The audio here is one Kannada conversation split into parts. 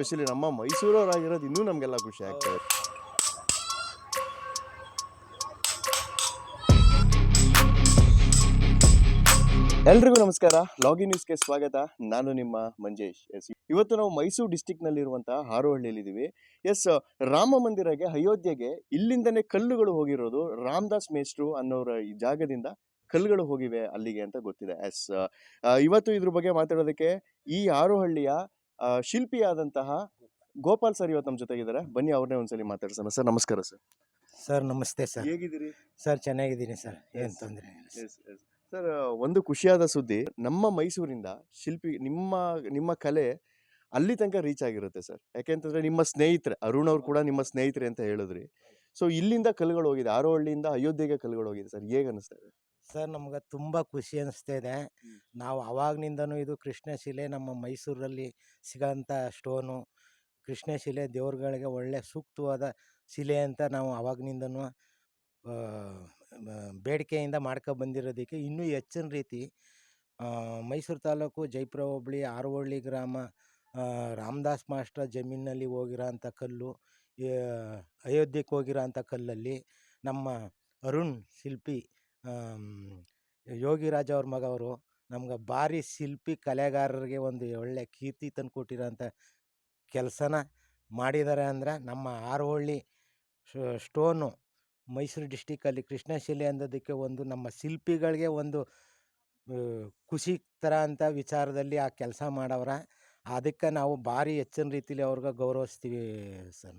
ಎಸ್ಪೆಷಲಿ ನಮ್ಮ ಮೈಸೂರವರಾಗಿರೋದು ಇನ್ನೂ ನಮಗೆಲ್ಲ ಖುಷಿ ಆಗ್ತಾ ಇದೆ. ಎಲ್ರಿಗೂ ನಮಸ್ಕಾರ. ಲಾಗಿನ್ ನ್ಯೂಸ್ಗೆ ಸ್ವಾಗತ. ನಾನು ನಿಮ್ಮ ಮಂಜೇಶ್. ಎಸ್, ಇವತ್ತು ನಾವು ಮೈಸೂರು ಡಿಸ್ಟಿಕ್ನಲ್ಲಿರುವಂತಹ ಹಾರೋಹಳ್ಳಿಯಲ್ಲಿದ್ದೀವಿ. ಎಸ್, ರಾಮ ಮಂದಿರಗೆ, ಅಯೋಧ್ಯೆಗೆ ಇಲ್ಲಿಂದನೇ ಕಲ್ಲುಗಳು ಹೋಗಿರೋದು ರಾಮದಾಸ್ ಮೇಸ್ಟ್ರು ಅನ್ನೋರ ಈ ಜಾಗದಿಂದ ಕಲ್ಲುಗಳು ಹೋಗಿವೆ ಅಲ್ಲಿಗೆ ಅಂತ ಗೊತ್ತಿದೆ. ಎಸ್ ಇವತ್ತು ಇದ್ರ ಬಗ್ಗೆ ಮಾತಾಡೋದಕ್ಕೆ ಈ ಹಾರೋಹಳ್ಳಿಯ ಶಿಲ್ಪಿಯಾದಂತಹ ಗೋಪಾಲ್ ಸರ್ ಇವತ್ತು ನಮ್ಮ ಜೊತೆಗಿದ್ದಾರೆ. ಬನ್ನಿ ಅವ್ರನ್ನೇ ಒಂದ್ಸಲಿ ಮಾತಾಡ್ಸೋಣ. ಸರ್ ನಮಸ್ಕಾರ ಸರ್. ಸರ್ ನಮಸ್ತೆ ಸರ್. ಹೇಗಿದ್ದೀರಿ? ಸರ್ ಚೆನ್ನಾಗಿದ್ದೀನಿ ಸರ್. ಏನು. ತೊಂದರೆ ಇಲ್ಲ ಸರ್. ಸರ್ ಒಂದು ಖುಷಿಯಾದ ಸುದ್ದಿ. ನಮ್ಮ ಮೈಸೂರಿಂದ ಶಿಲ್ಪಿ ನಿಮ್ಮ ನಿಮ್ಮ ಕಲೆ ಅಲ್ಲಿ ತನಕ ರೀಚ್ ಆಗಿರುತ್ತೆ ಸರ್. ಯಾಕೆಂತಂದ್ರೆ ನಿಮ್ಮ ಸ್ನೇಹಿತರೆ ಅರುಣ್ ಅವ್ರು ಕೂಡ ನಿಮ್ಮ ಸ್ನೇಹಿತರೆ ಅಂತ ಹೇಳಿದ್ರಿ. ಸೊ ಇಲ್ಲಿಂದ ಕಲ್ಗಳು ಹೋಗಿದೆ. ಆರೋಹಳ್ಳಿಯಿಂದ ಅಯೋಧ್ಯೆಗೆ ಕಲ್ಗಳು ಹೋಗಿದೆ ಸರ್. ಹೇಗೆ ಅನಿಸ್ತಾ ಇದೆ? ಸರ್ ನಮ್ಗೆ ತುಂಬ ಖುಷಿ ಅನಿಸ್ತಿದೆ ನಾವು ಆವಾಗಿನಿಂದನು ಇದು ಕೃಷ್ಣಶಿಲೆ ನಮ್ಮ ಮೈಸೂರಲ್ಲಿ ಸಿಗೋಂಥ ಸ್ಟೋನು. ಕೃಷ್ಣಶಿಲೆ ದೇವ್ರುಗಳಿಗೆ ಒಳ್ಳೆ ಸೂಕ್ತವಾದ ಶಿಲೆ ಅಂತ ನಾವು ಆವಾಗಿನಿಂದನೂ ಬೇಡಿಕೆಯಿಂದ ಮಾಡ್ಕೊ ಬಂದಿರೋದಕ್ಕೆ ಇನ್ನೂ ಹೆಚ್ಚಿನ ರೀತಿ ಮೈಸೂರು ತಾಲೂಕು ಜೈಪುರ ಹೋಬಳಿ ಆರವಳ್ಳಿ ಗ್ರಾಮ ರಾಮದಾಸ್ ಮಾಸ್ಟರ್ ಜಮೀನಲ್ಲಿ ಹೋಗಿರೋ ಅಂಥ ಕಲ್ಲು ಅಯೋಧ್ಯೆಗೆ ಹೋಗಿರೋ ಅಂಥ ಕಲ್ಲಲ್ಲಿ ನಮ್ಮ ಅರುಣ್ ಶಿಲ್ಪಿ ಯೋಗಿರಾಜ್ ಅವ್ರ ಮಗ ಅವರು ನಮ್ಗೆ ಭಾರಿ ಶಿಲ್ಪಿ ಕಲೆಗಾರರಿಗೆ ಒಂದು ಒಳ್ಳೆ ಕೀರ್ತಿ ತಂದು ಕೊಟ್ಟಿರೋಂಥ ಕೆಲಸನ ಮಾಡಿದ್ದಾರೆ ಅಂದರೆ ನಮ್ಮ ಆರೋಹಳ್ಳಿ ಸ್ಟೋನು ಮೈಸೂರು ಡಿಸ್ಟಿಕಲ್ಲಿ ಕೃಷ್ಣಶಿಲೆ ಅಂದೋದಕ್ಕೆ ಒಂದು ನಮ್ಮ ಶಿಲ್ಪಿಗಳಿಗೆ ಒಂದು ಖುಷಿ ಥರ ಅಂತ ವಿಚಾರದಲ್ಲಿ ಆ ಕೆಲಸ ಮಾಡವ್ರ. ಅದಕ್ಕೆ ನಾವು ಭಾರಿ ಹೆಚ್ಚಿನ ರೀತಿಲಿ ಅವ್ರಿಗೆ ಗೌರವಿಸ್ತೀವಿ ಸರ್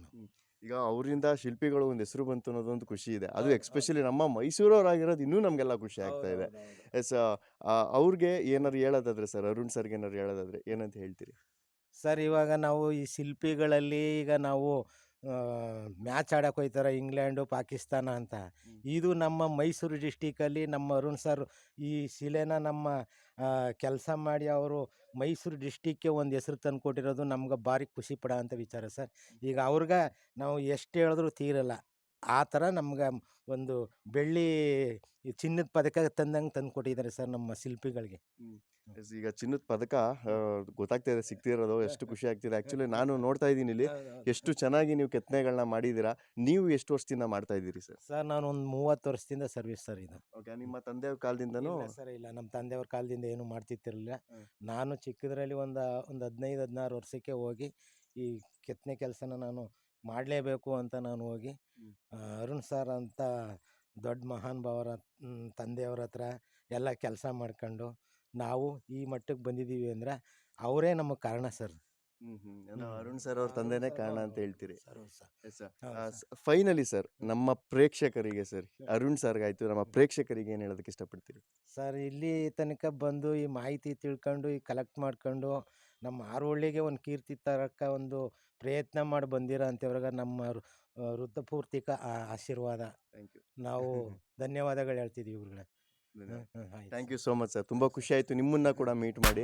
ಈಗ ಅವರಿಂದ ಶಿಲ್ಪಿಗಳು ಒಂದು ಹೆಸರು ಬಂತು ಅನ್ನೋದೊಂದು ಖುಷಿ ಇದೆ. ಅದು ಎಕ್ಸ್ಪೆಷಲಿ ನಮ್ಮ ಮೈಸೂರವರಾಗಿರೋದು ಇನ್ನೂ ನಮಗೆಲ್ಲ ಖುಷಿ ಆಗ್ತಾ ಇದೆ. ಎಸ್ ಅವ್ರಿಗೆ ಏನಾರು ಹೇಳೋದಾದ್ರೆ ಸರ್ ಅರುಣ್ ಸರ್ಗೆ ಏನಾರು ಹೇಳೋದಾದ್ರೆ ಏನಂತ ಹೇಳ್ತೀರಿ? ಸರ್ ಇವಾಗ ನಾವು ಈ ಶಿಲ್ಪಿಗಳಲ್ಲಿ ಈಗ ನಾವು ಮ್ಯಾಚ್ ಆಡೋಕೆ ಹೋಯ್ತಾರೆ ಇಂಗ್ಲೆಂಡು ಪಾಕಿಸ್ತಾನ ಅಂತ. ಇದು ನಮ್ಮ ಮೈಸೂರು ಡಿಸ್ಟಿಕಲ್ಲಿ ನಮ್ಮ ಅರುಣ್ ಸರ್ ಈ ಶಿಲೆನ ನಮ್ಮ ಕೆಲಸ ಮಾಡಿ ಅವರು ಮೈಸೂರು ಡಿಸ್ಟಿಕ್ಗೆ ಒಂದು ಹೆಸರು ತಂದು ಕೊಟ್ಟಿರೋದು ನಮ್ಗೆ ಭಾರಿ ಖುಷಿ ಪಡೋ ಅಂಥ ವಿಚಾರ ಸರ್. ಈಗ ಅವ್ರಿಗೆ ನಾವು ಎಷ್ಟು ಹೇಳಿದ್ರು ತೀರಲ್ಲ. ಆ ಥರ ನಮ್ಗೆ ಒಂದು ಬೆಳ್ಳಿ ಚಿನ್ನದ ಪದಕ ತಂದಂಗೆ ತಂದು ಕೊಟ್ಟಿದ್ದಾರೆ ಸರ್ ನಮ್ಮ ಶಿಲ್ಪಿಗಳಿಗೆ. ಎಸ್ ಈಗ ಚಿನ್ನದ ಪದಕ ಗೊತ್ತಾಗ್ತಾ ಇದೆ ಸಿಗ್ತಿರೋದು ಎಷ್ಟು ಖುಷಿ ಆಗ್ತಿದೆ. ಆ್ಯಕ್ಚುಲಿ ನಾನು ನೋಡ್ತಾ ಇದ್ದೀನಿ ಇಲ್ಲಿ ಎಷ್ಟು ಚೆನ್ನಾಗಿ ನೀವು ಕೆತ್ತನೆಗಳನ್ನ ಮಾಡಿದ್ದೀರಾ ನೀವು ಎಷ್ಟು ವರ್ಷದಿಂದ ಮಾಡ್ತಾ ಇದ್ದೀರಿ ಸರ್? ಸರ್ ನಾನು ಒಂದು ಮೂವತ್ತು ವರ್ಷದಿಂದ ಸರ್ವಿಸ್ ಸರ್ ಇದು. ಓಕೆ ನಿಮ್ಮ ತಂದೆಯವ್ರ ಕಾಲದಿಂದನೂ? ಸರ್ ಇಲ್ಲ. ನಮ್ಮ ತಂದೆಯವ್ರ ಕಾಲದಿಂದ ಏನು ಮಾಡ್ತಿತ್ತಿರಲಿಲ್ಲ ನಾನು ಚಿಕ್ಕದ್ರಲ್ಲಿ ಒಂದು ಒಂದು ಹದಿನೈದು ಹದಿನಾರು ವರ್ಷಕ್ಕೆ ಹೋಗಿ ಈ ಕೆತ್ತನೆ ಕೆಲಸನ ನಾನು ಮಾಡಲೇಬೇಕು ಅಂತ ನಾನು ಹೋಗಿ ಅರುಣ್ ಸರ್ ಅಂತ ದೊಡ್ಡ ಮಹಾನುಭಾವರ ಭಾವರ ತಂದೆಯವ್ರ ಹತ್ರ ಎಲ್ಲ ಕೆಲಸ ಮಾಡ್ಕೊಂಡು ನಾವು ಈ ಮಟ್ಟಕ್ಕೆ ಬಂದಿದ್ದೀವಿ ಅಂದರೆ ಅವರೇ ನಮಗೆ ಕಾರಣ ಸರ್. ಅರುಣ್ ಸರ್ ಅವ್ರ ತಂದೆನೇ ಕಾರಣ ಅಂತ ಹೇಳ್ತೀರಿ. Finally sir. ನಮ್ಮ ಪ್ರೇಕ್ಷಕರಿಗೆ ಸರ್ ಅರುಣ್ ಸರ್ಗಾಯ್ತು ನಮ್ಮ ಪ್ರೇಕ್ಷಕರಿಗೆ ಏನು ಹೇಳೋದಕ್ಕೆ ಇಷ್ಟಪಡ್ತೀರಿ? ಸರ್ ಇಲ್ಲಿ ತನಕ ಬಂದು ಈ ಮಾಹಿತಿ ತಿಳ್ಕೊಂಡು ಈ ಕಲೆಕ್ಟ್ ಮಾಡ್ಕೊಂಡು ನಮ್ಮ ಆರೋಳ್ಳಿಗೆ ಒಂದು ಕೀರ್ತಿ ತರಕ್ಕೆ ಒಂದು ಪ್ರಯತ್ನ ಮಾಡಿ ಬಂದಿರೋ ಅಂಥವ್ರಿಗೆ ನಮ್ಮ ವೃದ್ಧಪೂರ್ತಿಕ ಆಶೀರ್ವಾದ. Thank you. ನಾವು ಧನ್ಯವಾದಗಳು ಹೇಳ್ತಿದ್ದೀವಿ ಇವ್ರಿಗೆ thank you so much sir. ತುಂಬ ಖುಷಿ ಆಯಿತು ನಿಮ್ಮನ್ನ ಕೂಡ ಮೀಟ್ ಮಾಡಿ.